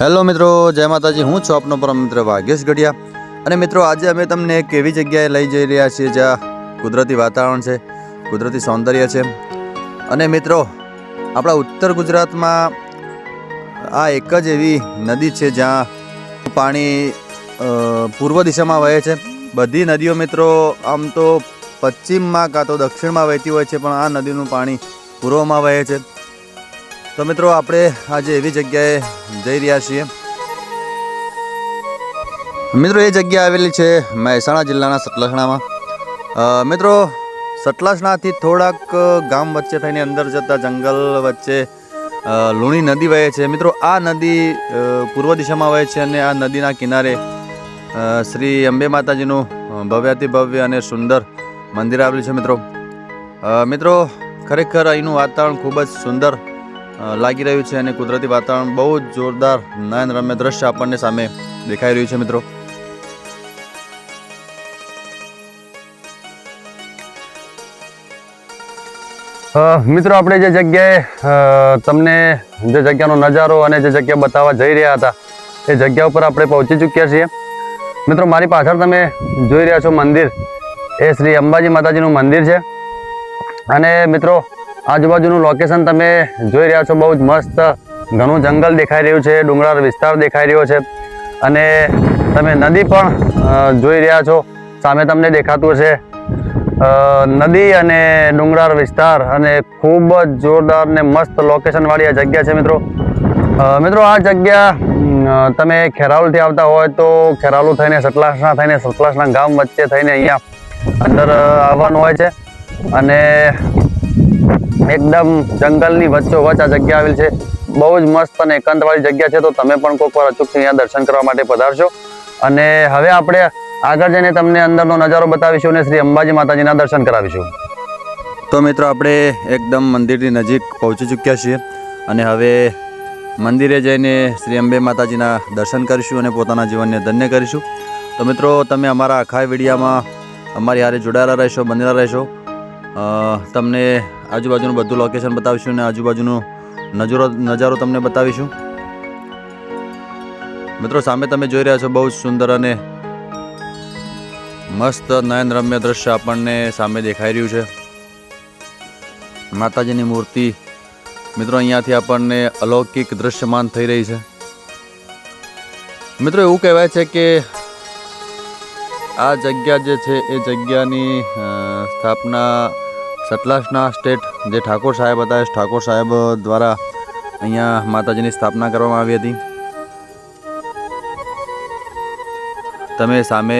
Hello મિત્રો, જય માતાજી. હું છું આપનો પરમ મિત્ર ભાગ્યેશ ગઢિયા. અને મિત્રો, આજે અમે તમને એક એવી જગ્યાએ લઈ જઈ રહ્યા છીએ, જ્યાં કુદરતી વાતાવરણ છે, કુદરતી સૌંદર્ય છે. અને મિત્રો, આપણા ઉત્તર ગુજરાતમાં આ એક જ એવી નદી છે, જ્યાં પાણી પૂર્વ દિશામાં વહે છે. બધી નદીઓ મિત્રો, આમ તો પશ્ચિમમાં કાં તો દક્ષિણમાં વહેતી હોય છે, પણ આ નદીનું પાણી પૂર્વમાં વહે છે. તો મિત્રો, આપણે આજે એવી જગ્યાએ જઈ રહ્યા છીએ. મિત્રો, એ જગ્યા આવેલી છે મહેસાણા જિલ્લાના સતલસણામાં. મિત્રો, સતલાસણાથી થોડાક ગામ વચ્ચે થઈને અંદર જતા જંગલ વચ્ચે લુણી નદી વહે છે. મિત્રો, આ નદી પૂર્વ દિશામાં વહે છે અને આ નદીના કિનારે શ્રી અંબે માતાજીનું ભવ્યાતિ ભવ્ય અને સુંદર મંદિર આવેલું છે, મિત્રો. મિત્રો, ખરેખર અહીંનું વાતાવરણ ખૂબ જ સુંદર લાગી રહ્યું છે અને કુદરતી વાતાવરણ બહુ જ જોરદાર નયન રમ્ય દ્રશ્ય આપણને સામે દેખાઈ રહ્યું છે, મિત્રો. મિત્રો, આપણે જે જગ્યાએ તમને જે જગ્યાનો નજારો અને જે જગ્યા બતાવવા જઈ રહ્યા હતા, એ જગ્યા ઉપર આપણે પહોંચી ચૂક્યા છીએ. મિત્રો, મારી પાછળ તમે જોઈ રહ્યા છો મંદિર. એ શ્રી અંબાજી માતાજીનું મંદિર છે. અને, મિત્રો આજુબાજુનું લોકેશન તમે જોઈ રહ્યા છો, બહુ જ મસ્ત. ઘણું જંગલ દેખાઈ રહ્યું છે, ડુંગરાળ વિસ્તાર દેખાઈ રહ્યો છે. અને તમે નદી પણ જોઈ રહ્યા છો, સામે તમને દેખાતું છે નદી અને ડુંગરાળ વિસ્તાર અને ખૂબ જ જોરદાર ને મસ્ત લોકેશનવાળી આ જગ્યા છે મિત્રો. મિત્રો આ જગ્યા તમે ખેરાલુથી આવતા હોય તો ખેરાલુ થઈને સતલાસના થઈને સતલાસના ગામ વચ્ચે થઈને અહીંયા અંદર આવવાનું હોય છે. અને એકદમ જંગલની વચ્ચોવચ્ચ આ જગ્યા આવેલ છે. બહુ જ મસ્ત અને એકાંતવાળી જગ્યા છે તો તમે પણ કોઈક વાર અચૂકથી અહીંયા દર્શન કરવા માટે પધારશો. અને હવે આપણે આગળ જઈને તમને અંદરનો નજારો બતાવીશું અને શ્રી અંબાજી માતાજીના દર્શન કરાવીશું. તો મિત્રો, આપણે એકદમ મંદિરની નજીક પહોંચી ચૂક્યા છીએ અને હવે મંદિરે જઈને શ્રી અંબે માતાજીના દર્શન કરીશું અને પોતાના જીવનને ધન્ય કરીશું. તો મિત્રો, તમે અમારા આખા વિડીયામાં અમારી હારે જોડાયેલા રહેશો, બનેલા રહેશો. તમને આજુબાજુનું બધું લોકેશન બતાવીશું અને આજુબાજુનો નજરો, નજારો તમને બતાવીશું. મિત્રો, સામે તમે જોઈ રહ્યા છો બહુ જ સુંદર અને મસ્ત નયનરમ્ય દ્રશ્ય આપણને સામે દેખાઈ રહ્યું છે. માતાજીની મૂર્તિ, મિત્રો, અહીંયાથી આપણને અલૌકિક દૃશ્યમાન થઈ રહી છે. મિત્રો, એવું કહેવાય છે કે આ જગ્યા જે છે, એ જગ્યાની સ્થાપના સતલાસના સ્ટેટ જે ઠાકોર સાહેબ હતા ઠાકોર સાહેબ દ્વારા અહીંયા માતાજીની સ્થાપના કરવામાં આવી હતી. તમે સામે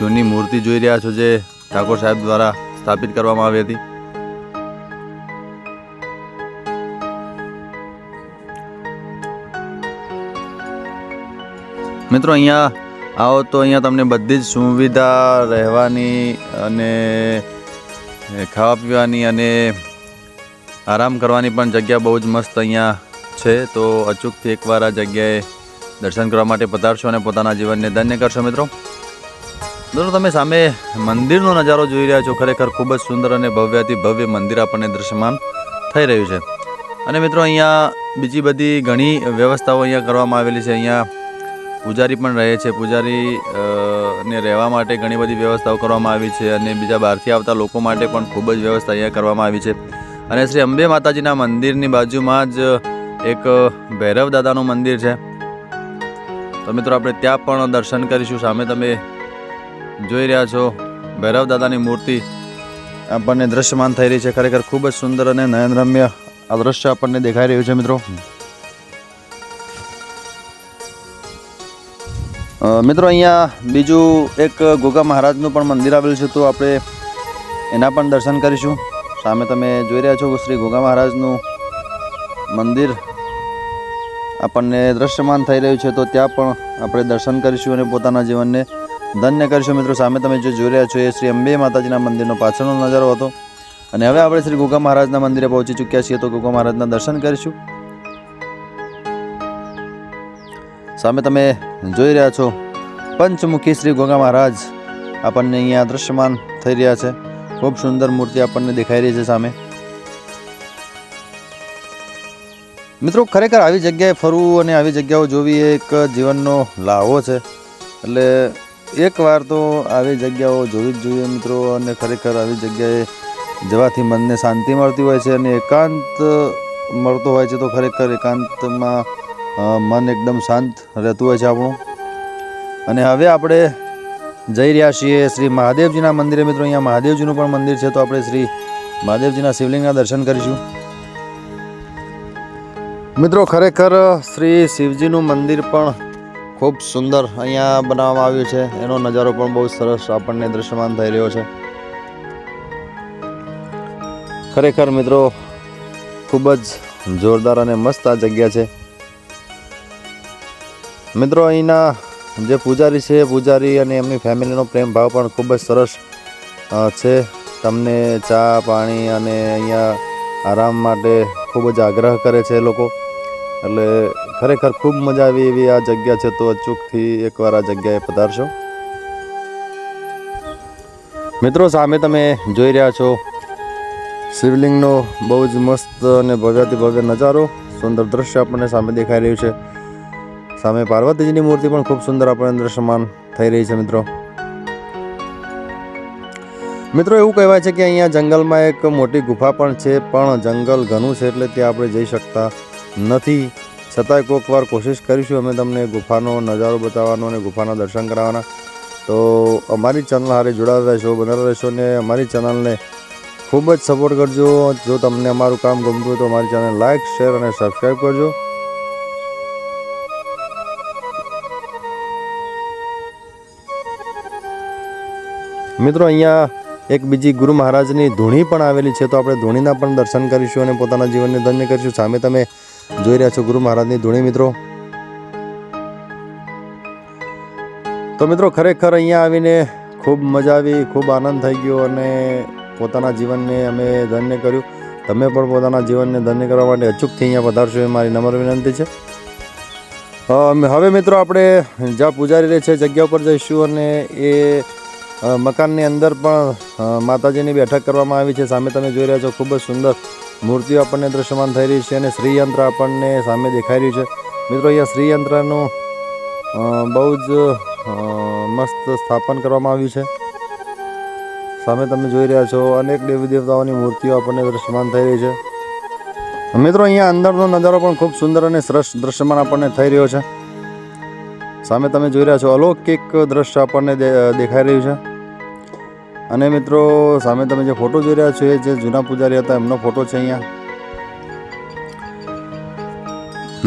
જૂની મૂર્તિ જોઈ રહ્યા છો જે ઠાકોર સાહેબ દ્વારા સ્થાપિત કરવામાં આવી હતી. મિત્રો, અહીંયા આવો તો અહીંયા તમને બધી જ સુવિધા રહેવાની અને ખાવા પીવાની અને આરામ કરવાની પણ જગ્યા બહુ જ મસ્ત અહીંયા છે. તો અચૂકથી એકવાર આ જગ્યાએ દર્શન કરવા માટે પધારશો અને પોતાના જીવનને ધન્ય કરશો મિત્રો. મિત્રો, તમે સામે મંદિરનો નજારો જોઈ રહ્યા છો. ખરેખર ખૂબ જ સુંદર અને ભવ્યથી ભવ્ય મંદિર આપણને દૃશ્યમાન થઈ રહ્યું છે. અને મિત્રો, અહીંયા બીજી બધી ઘણી વ્યવસ્થાઓ અહીંયા કરવામાં આવેલી છે. અહીંયા પૂજારી પણ રહે છે. પૂજારી ને રહેવા માટે ઘણી બધી વ્યવસ્થાઓ કરવામાં આવી છે અને બીજા બહારથી આવતા લોકો માટે પણ ખૂબ જ વ્યવસ્થા અહીંયા કરવામાં આવી છે. અને શ્રી અંબે માતાજીના મંદિરની બાજુમાં જ એક ભૈરવ દાદાનું મંદિર છે. તો મિત્રો, આપણે ત્યાં પણ દર્શન કરીશું. સામે તમે જોઈ રહ્યા છો ભૈરવ દાદાની મૂર્તિ. આપણને દ્રશ્યમાન થઈ રહી છે. ખરેખર ખૂબ જ સુંદર અને નયનરમ્ય આ દ્રશ્ય આપણને દેખાઈ રહ્યું છે મિત્રો. મિત્રો, અહીંયા બીજું એક ગોગા મહારાજનું પણ મંદિર આવેલું છે, તો આપણે એના પણ દર્શન કરીશું. સામે તમે જોઈ રહ્યા છો શ્રી ગોગા મહારાજનું મંદિર આપણને દ્રશ્યમાન થઈ રહ્યું છે, તો ત્યાં પણ આપણે દર્શન કરીશું અને પોતાના જીવનને ધન્ય કરીશું. મિત્રો, સામે તમે જે જોઈ રહ્યા છો, એ શ્રી અંબે માતાજીના મંદિરનો પાછળનો નજારો હતો. અને હવે આપણે શ્રી ગોગા મહારાજના મંદિરે પહોંચી ચૂક્યા છીએ, તો ગોગા મહારાજના દર્શન કરીશું. સામે તમે જોઈ રહ્યા છો, પંચમુખી શ્રી ગોગા મહારાજ આપણને અહીંયા દ્રશ્યમાન થઈ રહ્યા છે. ખૂબ સુંદર મૂર્તિ આપણને દેખાઈ રહી છે સામે. મિત્રો, ખરેખર આવી જગ્યાએ ફરવું અને આવી જગ્યાઓ જોવી એક જીવનનો લાહો છે. એટલે એકવાર તો આવી જગ્યાઓ જોવી જ જોઈએ મિત્રો, અને ખરેખર આવી જગ્યાએ જવાથી મનને શાંતિ મળતી હોય છે અને એકાંત મળતો હોય છે, તો ખરેખર એકાંતમાં મન એકદમ શાંત રહેતું હોય છે આપણું. અને હવે આપણે જઈ રહ્યા છીએ શ્રી મહાદેવજીના મંદિરે. મિત્રો, અહીંયા મહાદેવજીનું પણ મંદિર છે, તો આપણે શ્રી મહાદેવજીના શિવલિંગના દર્શન કરીશું. મિત્રો, ખરેખર શ્રી શિવજીનું મંદિર પણ ખૂબ સુંદર અહીંયા બનાવવામાં આવ્યું છે. એનો નજારો પણ બહુ સરસ આપણને દ્રશ્યમાન થઈ રહ્યો છે. ખરેખર, મિત્રો, ખૂબ જ જોરદાર અને મસ્ત આ જગ્યા છે. મિત્રો, અહીંના જે પૂજારી છે પૂજારી અને એમની ફેમિલીનો પ્રેમ ભાવ પણ ખૂબ જ સરસ છે. તમને ચા, પાણી અને અહીંયા આરામ માટે ખૂબ જ આગ્રહ કરે છે લોકો. એટલે ખરેખર ખૂબ મજા આવી એવી આ જગ્યા છે, તો અચૂકથી એકવાર આ જગ્યાએ પધારશો. મિત્રો, સામે તમે જોઈ રહ્યા છો શિવલિંગનો બહુ જ મસ્ત અને ભવ્યાતિ ભવ્ય નજારો. સુંદર દ્રશ્ય આપણને સામે દેખાઈ રહ્યું છે. સામે પાર્વતીજીની મૂર્તિ પણ ખૂબ સુંદર આપણને દ્રશ્યમાન થઈ રહી છે, મિત્રો. મિત્રો, એવું કહેવાય છે કે અહીંયા જંગલમાં એક મોટી ગુફા પણ છે, પણ જંગલ ઘણું છે એટલે ત્યાં આપણે જઈ શકતા નથી. છતાંય કોઈક વાર કોશિશ કરીશું અમે તમને ગુફાનો નજારો બતાવવાનો અને ગુફાના દર્શન કરાવવાના. તો અમારી ચેનલ હારે જોડાયેલા રહેશો બનાવેલા રહેશો ને અમારી ચેનલને ખૂબ જ સપોર્ટ કરજો. જો તમને અમારું કામ ગમતું હોય તો અમારી ચેનલ લાઇક શેર અને સબસ્ક્રાઈબ કરજો. મિત્રો, અહીંયા એક બીજી ગુરુ મહારાજની ધૂણી પણ આવેલી છે, તો આપણે ધૂણીના પણ દર્શન કરીશું અને પોતાના જીવનને ધન્ય કરીશું. સામે તમે જોઈ રહ્યા છો ગુરુ મહારાજની ધૂણી, મિત્રો. તો મિત્રો, ખરેખર અહીંયા આવીને ખૂબ મજા આવી, ખૂબ આનંદ થઈ ગયો અને પોતાના જીવનને અમે ધન્ય કર્યું. તમે પણ પોતાના જીવનને ધન્ય કરવા માટે અચૂકથી અહીંયા પધારશો એ મારી નમ્ર વિનંતી છે. હવે મિત્રો, આપણે જ્યાં પૂજારી રહે છે, જગ્યા ઉપર જઈશું અને એ મકાનની અંદર પણ માતાજીની બેઠક કરવામાં આવી છે. સામે તમે જોઈ રહ્યા છો, ખૂબ જ સુંદર મૂર્તિઓ આપણને દ્રશ્યમાન થઈ રહી છે અને શ્રીયંત્ર આપણને સામે દેખાઈ રહ્યું છે. મિત્રો, અહીંયા શ્રીયંત્રનું બહુ જ મસ્ત સ્થાપન કરવામાં આવ્યું છે. સામે તમે જોઈ રહ્યા છો, અનેક દેવી દેવતાઓની મૂર્તિઓ આપણને દ્રશ્યમાન થઈ રહી છે. મિત્રો, અહીંયા અંદરનો નજારો પણ ખૂબ સુંદર અને સરસ દ્રશ્યમાન આપણને થઈ રહ્યો છે. સામે તમે જોઈ રહ્યા છો, અલૌકિક દ્રશ્ય આપણને દેખાઈ રહ્યું છે. અને મિત્રો, સામે તમે જે ફોટો જોઈ રહ્યા છો, એ જે જૂના પૂજારી હતા, એમનો ફોટો છે અહીંયા.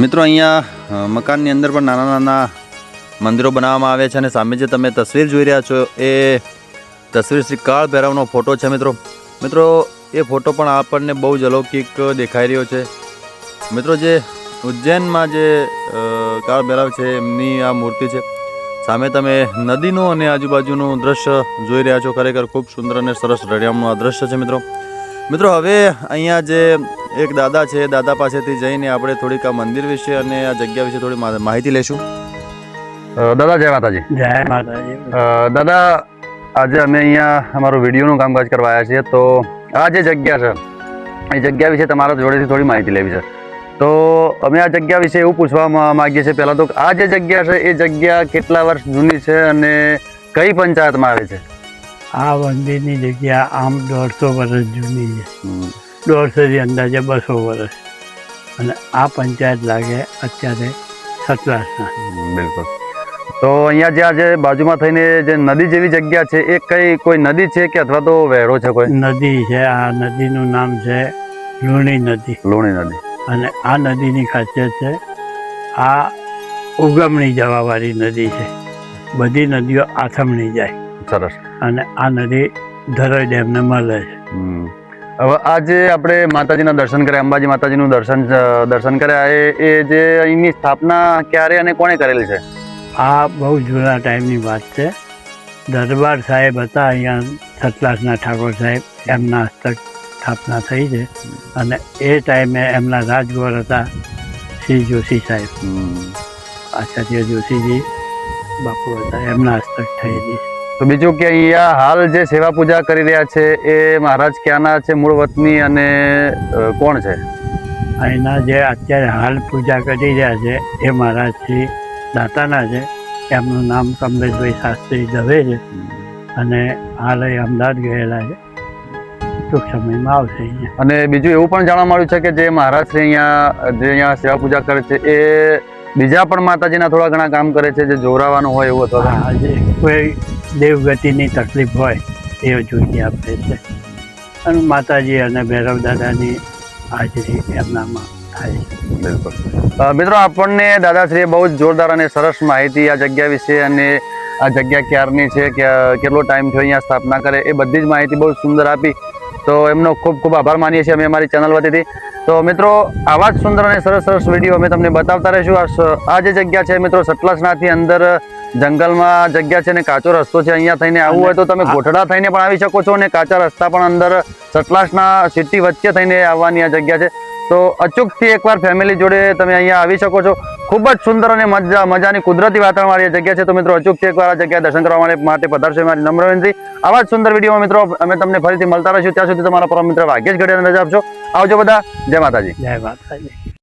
મિત્રો, અહીંયા મકાનની અંદર પણ નાના નાના મંદિરો બનાવવામાં આવ્યા છે અને સામે જે તમે તસવીર જોઈ રહ્યા છો, એ તસવીર શ્રી કાળ ભૈરવનો ફોટો છે, મિત્રો. મિત્રો, એ ફોટો પણ આપણને બહુ જ અલૌકિક દેખાઈ રહ્યો છે. મિત્રો, જે ઉજ્જૈનમાં જે કાળ ભૈરવ છે, એમની આ મૂર્તિ છે સામે તમે નદીનું અને આજુબાજુનું દ્રશ્ય જોઈ રહ્યા છો. ખરેખર ખૂબ સુંદર અને સરસ રળિયામનું આ દ્રશ્ય છે મિત્રો. મિત્રો હવે અહીંયા જે એક દાદા છે દાદા પાસેથી જઈને આપણે થોડીક આ મંદિર વિશે અને આ જગ્યા વિશે થોડી માહિતી લેશું દાદા જય માતાજી. જય માતાજી. દાદા આજે અમે અહીંયા અમારું વિડીયોનું કામકાજ કરવા આવ્યા છીએ. તો આ જે જગ્યા છે એ જગ્યા વિશે તમારા જોડેથી થોડી માહિતી લેવી છે. તો અમે આ જગ્યા વિશે એવું પૂછવા માંગીએ છીએ પહેલાં તો આ જે જગ્યા છે એ જગ્યા કેટલા વર્ષ જૂની છે અને કઈ પંચાયતમાં આવે છે? આ મંદિરની જગ્યા આમ દોઢસો વર્ષ જૂની છે. દોઢસોથી અંદાજે બસો વર્ષ. અને આ પંચાયત લાગે અત્યારે સતરાસના બિલકુલ. તો અહીંયા જે આજે બાજુમાં થઈને જે નદી જેવી જગ્યા છે એ કઈ કોઈ નદી છે કે અથવા તો વહેરો છે કોઈ? નદી છે આ નદીનું નામ છે લુણી નદી. લુણી નદી. અને આ નદીની ખાસિયત છે આ ઉગમણી જવાવાળી નદી છે. બધી નદીઓ આથમણી જાય. સરસ. અને આ નદી ધરોઈ ડેમને મળે છે. હવે આ જે આપણે માતાજીના દર્શન કર્યા અંબાજી માતાજીનું દર્શન દર્શન કર્યા એ એ જે અહીંની સ્થાપના ક્યારે અને કોણે કરેલી છે? આ બહુ જૂના ટાઈમની વાત છે. દરબાર સાહેબ હતા અહીંયા સતલાસના ઠાકોર સાહેબ એમના હસ્તક સ્થાપના થઈ છે. અને એ ટાઈમે એમના રાજગોર હતા શ્રી જોશી સાહેબ. આચાર્ય જોશીજી બાપુ હતા એમના હસ્તક થયેલી તો બીજું કે અહીંયા હાલ જે સેવા પૂજા કરી રહ્યા છે એ મહારાજ ક્યાંના છે? મૂળ વતની અને કોણ છે? અહીંના જે અત્યારે હાલ પૂજા કરી રહ્યા છે એ મહારાજ શ્રી દાતાના છે. એમનું નામ કમલેશભાઈ શાસ્ત્રી દવે છે. અને હાલ એ અમદાવાદ ગયેલા છે. ટૂંક સમયમાં આવશે અહીંયા. અને બીજું એવું પણ જાણવા મળ્યું છે કે જે મહારાજ શ્રી અહીંયા જે અહીંયા સેવા પૂજા કરે છે એ બીજા પણ માતાજીના થોડા ઘણા કામ કરે છે જે જોરાવાનું હોય એવું અથવા જે કોઈ દેવગતિની તકલીફ હોય એ જોઈએ આપે છે. અને માતાજી અને ભૈરવ દાદાની હાજરી એમનામાં થાય છે. બિલકુલ. મિત્રો આપણને દાદાશ્રીએ બહુ જ જોરદાર અને સરસ માહિતી આ જગ્યા વિશે અને આ જગ્યા ક્યારની છે કે કેટલો ટાઈમ થયો અહીંયા સ્થાપના કરે એ બધી જ માહિતી બહુ સુંદર આપી. તો એમનો ખૂબ ખૂબ આભાર માનીએ છીએ અમે અમારી ચેનલ વતીથી. તો મિત્રો આવા જ સુંદર અને સરસ સરસ વીડિયો અમે તમને બતાવતા રહીશું. આ જે જગ્યા છે મિત્રો સતલાસનાથી અંદર જંગલમાં જગ્યા છે ને કાચો રસ્તો છે અહીંયા થઈને આવવું હોય તો તમે ગોઠડા થઈને પણ આવી શકો છો અને કાચા રસ્તા પણ અંદર સટલાસના સિટી વચ્ચે થઈને આવવાની આ જગ્યા છે. તો અચૂકથી એકવાર ફેમિલી જોડે તમે અહીંયા આવી શકો છો. ખૂબ જ સુંદર અને મજા મજાની કુદરતી વાતાવરણવાળી આ જગ્યા છે. તો મિત્રો, અચૂક છે એકવાર આ જગ્યા દર્શન કરવા માટે પધારશો મારી નમ્ર વિનંતી આવા જ સુંદર વિડીયોમાં મિત્રો, અમે તમને ફરીથી મળતા રહીશું. ત્યાં સુધી તમારા પરમ મિત્ર ભાગ્યેશ ઘડિયાળ રજા આપશો આવજો બધા. જય માતાજી. જય માતાજી.